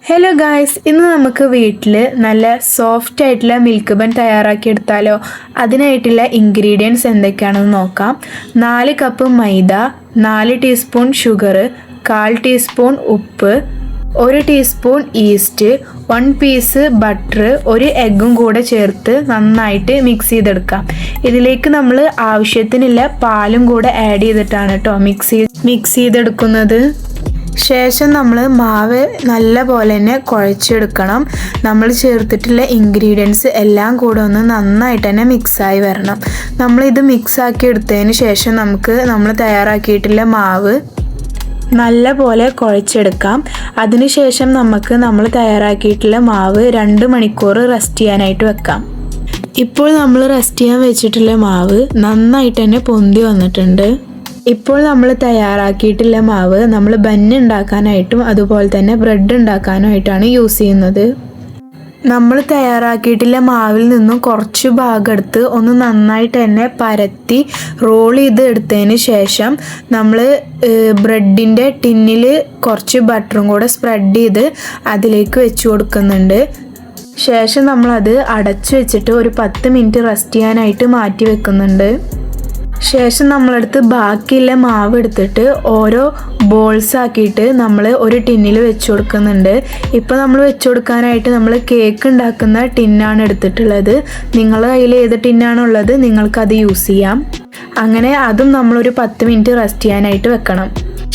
Hello guys ഇന്ന് നമുക്ക് വീട്ടിൽ നല്ല സോഫ്റ്റ് ആയിട്ടുള്ള മിൽക്ക് ബൺ തയ്യാറാക്കി എടുത്താലോ? അതിനായിട്ടുള്ള ഇൻഗ്രീഡിയൻസ് എന്തൊക്കെയാണെന്ന് നോക്കാം. നാല് കപ്പ് മൈദ നാല് ടീസ്പൂൺ ഷുഗർ കാൽ ടീസ്പൂൺ ഉപ്പ് ഒരു teaspoon yeast one piece butter ഒരു എഗ്ഗും കൂടെ ചേർത്ത് നന്നായിട്ട് മിക്സ് ചെയ്തെടുക്കാം. ഇതിലേക്ക് നമ്മൾ ആവശ്യത്തിനുള്ള പാലും കൂടെ ആഡ് ചെയ്തിട്ടാണ് കേട്ടോ മിക്സ് മിക്സ് ചെയ്തെടുക്കുന്നത്. ശേഷം നമ്മൾ മാവ് നല്ല പോലെ തന്നെ കുഴച്ചെടുക്കണം. നമ്മൾ ചേർത്തിട്ടുള്ള ഇൻഗ്രീഡിയൻസ് എല്ലാം കൂടെ ഒന്ന് നന്നായിട്ട് തന്നെ മിക്സായി വരണം. നമ്മളിത് മിക്സാക്കി എടുത്തതിന് ശേഷം നമുക്ക് നമ്മൾ തയ്യാറാക്കിയിട്ടുള്ള മാവ് നല്ല പോലെ കുഴച്ചെടുക്കാം അതിനുശേഷം നമുക്ക് നമ്മൾ തയ്യാറാക്കിയിട്ടുള്ള മാവ് രണ്ട് മണിക്കൂർ റെസ്റ്റ് ചെയ്യാനായിട്ട് വെക്കാം. ഇപ്പോൾ നമ്മൾ റെസ്റ്റ് ചെയ്യാൻ വെച്ചിട്ടുള്ള മാവ് നന്നായിട്ട് തന്നെ പൊന്തി വന്നിട്ടുണ്ട്. ഇപ്പോൾ നമ്മൾ തയ്യാറാക്കിയിട്ടുള്ള മാവ് നമ്മൾ ബന്ന് ഉണ്ടാക്കാനായിട്ടും അതുപോലെ തന്നെ ബ്രെഡ് ഉണ്ടാക്കാനായിട്ടാണ് യൂസ് ചെയ്യുന്നത്. നമ്മൾ തയ്യാറാക്കിയിട്ടുള്ള മാവിൽ നിന്നും കുറച്ച് ഭാഗം എടുത്ത് ഒന്ന് നന്നായിട്ട് തന്നെ പരത്തി റോൾ ചെയ്ത് എടുത്തതിന് ശേഷം നമ്മൾ ബ്രെഡിന്റെ ടിന്നിൽ കുറച്ച് ബട്ടറും കൂടെ സ്പ്രെഡ് ചെയ്ത് അതിലേക്ക് വെച്ച് കൊടുക്കുന്നുണ്ട്. ശേഷം നമ്മളത് അടച്ചു വെച്ചിട്ട് ഒരു പത്ത് മിനിറ്റ് റെസ്റ്റ് ചെയ്യാനായിട്ട് മാറ്റി വെക്കുന്നുണ്ട്. ശേഷം നമ്മളെടുത്ത് ബാക്കിയുള്ള മാവ് എടുത്തിട്ട് ഓരോ ബോൾസ് ആക്കിയിട്ട് നമ്മൾ ഒരു ടിന്നിൽ വെച്ച് കൊടുക്കുന്നുണ്ട്. ഇപ്പോൾ നമ്മൾ വെച്ച് കൊടുക്കാനായിട്ട് നമ്മൾ കേക്ക് ഉണ്ടാക്കുന്ന ടിന്നാണ് എടുത്തിട്ടുള്ളത്. നിങ്ങളുടെ കയ്യിൽ ഏത് ടിന്നാണുള്ളത് നിങ്ങൾക്കത് യൂസ് ചെയ്യാം. അങ്ങനെ അതും നമ്മളൊരു പത്ത് മിനിറ്റ് റെസ്റ്റ് ചെയ്യാനായിട്ട് വെക്കണം.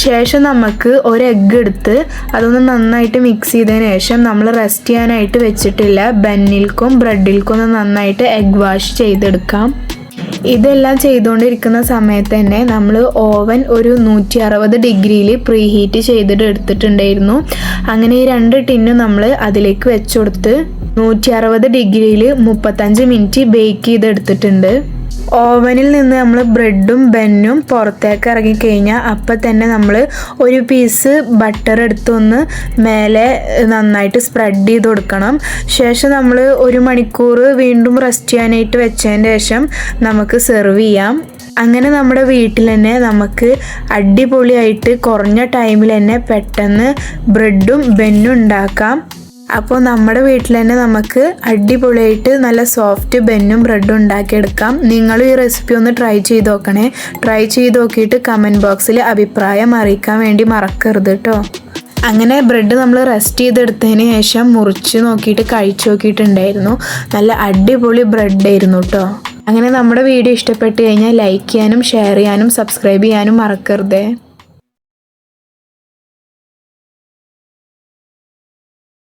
ശേഷം നമുക്ക് ഒരു എഗ്ഗ് എടുത്ത് അതൊന്ന് നന്നായിട്ട് മിക്സ് ചെയ്തതിന് ശേഷം നമ്മൾ റെസ്റ്റ് ചെയ്യാനായിട്ട് വെച്ചിട്ടില്ല. ബന്നിൽക്കും ബ്രെഡിൽക്കും ഒന്ന് നന്നായിട്ട് എഗ് വാഷ് ചെയ്തെടുക്കാം. ഇതെല്ലാം ചെയ്തുകൊണ്ടിരിക്കുന്ന സമയത്ത് തന്നെ നമ്മൾ ഓവൻ ഒരു നൂറ്റി അറുപത് ഡിഗ്രിയിൽ പ്രീ ഹീറ്റ് ചെയ്തിട്ട് എടുത്തിട്ടുണ്ടായിരുന്നു. അങ്ങനെ ഈ രണ്ട് ടിന്നും നമ്മൾ അതിലേക്ക് വെച്ചുകൊടുത്ത് നൂറ്റി അറുപത് ഡിഗ്രിയിൽ മുപ്പത്തഞ്ച് മിനിറ്റ് ബേക്ക് ചെയ്തെടുത്തിട്ടുണ്ട്. ഓവനിൽ നിന്ന് നമ്മൾ ബ്രെഡും ബെന്നും പുറത്തേക്ക് ഇറങ്ങിക്കഴിഞ്ഞാൽ അപ്പം തന്നെ നമ്മൾ ഒരു പീസ് ബട്ടർ എടുത്തൊന്ന് മേലെ നന്നായിട്ട് സ്പ്രെഡ് ചെയ്ത് കൊടുക്കണം. ശേഷം നമ്മൾ ഒരു മണിക്കൂർ വീണ്ടും റെസ്റ്റ് ചെയ്യാനായിട്ട് വെച്ചതിന് ശേഷം നമുക്ക് സെർവ് ചെയ്യാം. അങ്ങനെ നമ്മുടെ വീട്ടിൽ തന്നെ നമുക്ക് അടിപൊളിയായിട്ട് കുറഞ്ഞ ടൈമിൽ തന്നെ പെട്ടെന്ന് ബ്രെഡും ബെന്നും ഉണ്ടാക്കാം. അപ്പോൾ നമ്മുടെ വീട്ടിൽ തന്നെ നമുക്ക് അടിപൊളിയായിട്ട് നല്ല സോഫ്റ്റ് ബെന്നും ബ്രെഡും ഉണ്ടാക്കിയെടുക്കാം. നിങ്ങൾ ഈ റെസിപ്പി ഒന്ന് ട്രൈ ചെയ്ത് നോക്കണേ. ട്രൈ ചെയ്ത് നോക്കിയിട്ട് കമന്റ് ബോക്സിൽ അഭിപ്രായം അറിയിക്കാൻ വേണ്ടി മറക്കരുത് കേട്ടോ അങ്ങനെ ബ്രെഡ് നമ്മൾ റെസ്റ്റ് ചെയ്തെടുത്തതിന് ശേഷം മുറിച്ച് നോക്കിയിട്ട് കഴിച്ചു നോക്കിയിട്ടുണ്ടായിരുന്നു. നല്ല അടിപൊളി ബ്രെഡ് ആയിരുന്നു കേട്ടോ അങ്ങനെ നമ്മുടെ വീഡിയോ ഇഷ്ടപ്പെട്ട് കഴിഞ്ഞാൽ ലൈക്ക് ചെയ്യാനും ഷെയർ ചെയ്യാനും സബ്സ്ക്രൈബ് ചെയ്യാനും മറക്കരുതേ.